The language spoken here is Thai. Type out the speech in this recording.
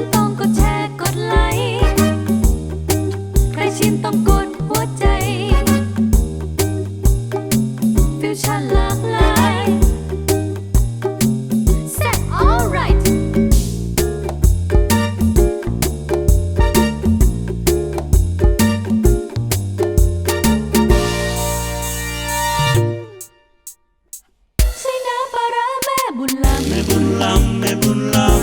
นต้องกดแชร์กดไลค์ใครชิมต้องกดหัวใจฟิวชั่นหลากหลายแซ่บ alright ใส่น้ำปลาร้าแม่บุญลำ แม่บุญลำแม่บุญลำ